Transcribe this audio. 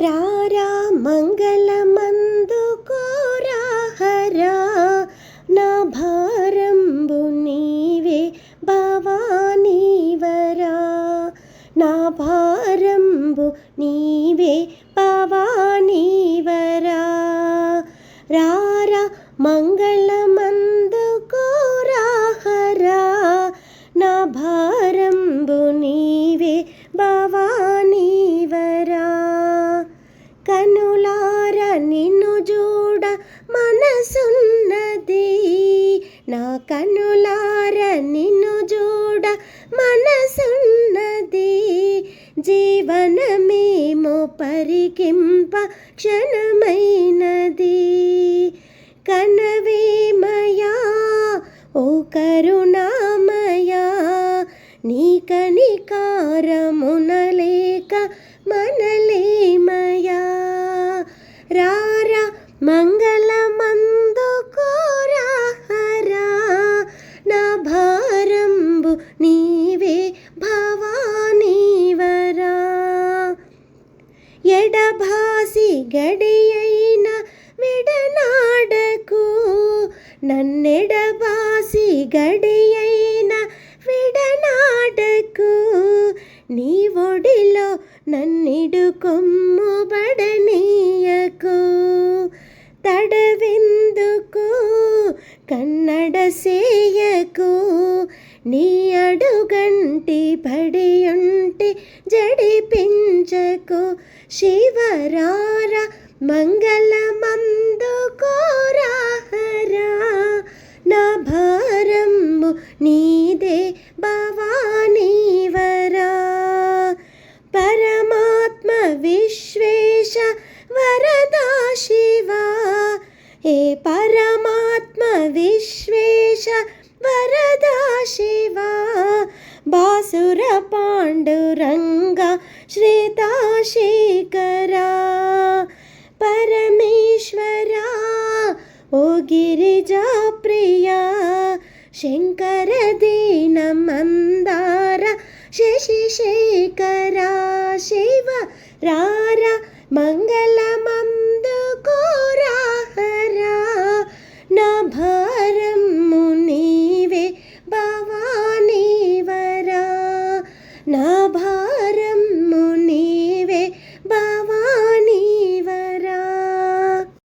రారా మంగళమందు కోరాహరా నా భారంబు నీవే భవానీవరా. నా భారంబు నీవే భవానీవరా. రారా మంగళ కన్నులార నిన్ను చూడ మనసున్నది. నా కన్నులార నిన్ను చూడ మనసున్నది. జీవనమేమో పరికింప క్షణమైనది. కనవేమయా ఓ కరుణామయా? నీ కనికారమునలేక మనలే నీవే భవానీవరా. ఎడభాసి గడియైన విడనాడకు నన్నెడబాసి గడియైన విడనాడకు నీ ఒడిలో నన్నిడు కొమ్ముబడనీయకు తడవెందుకు కన్నడ సేయకు నీ అడుగంటి పడియుంటి జడిపించకు. శివరార మంగళమందు కోరాహరా. నా భారము నీదే భవానీవరా. పరమాత్మ విశ్వేశ వరదా శివా. ఏ పరమాత్మ విశ్వేశ బాసుర పాండురంగ శ్రీతాశేఖరా. పరమేశ్వరా ఓ గిరిజా ప్రియా శంకర దీన మందార శశిశేఖరా శివ రార మంగళమా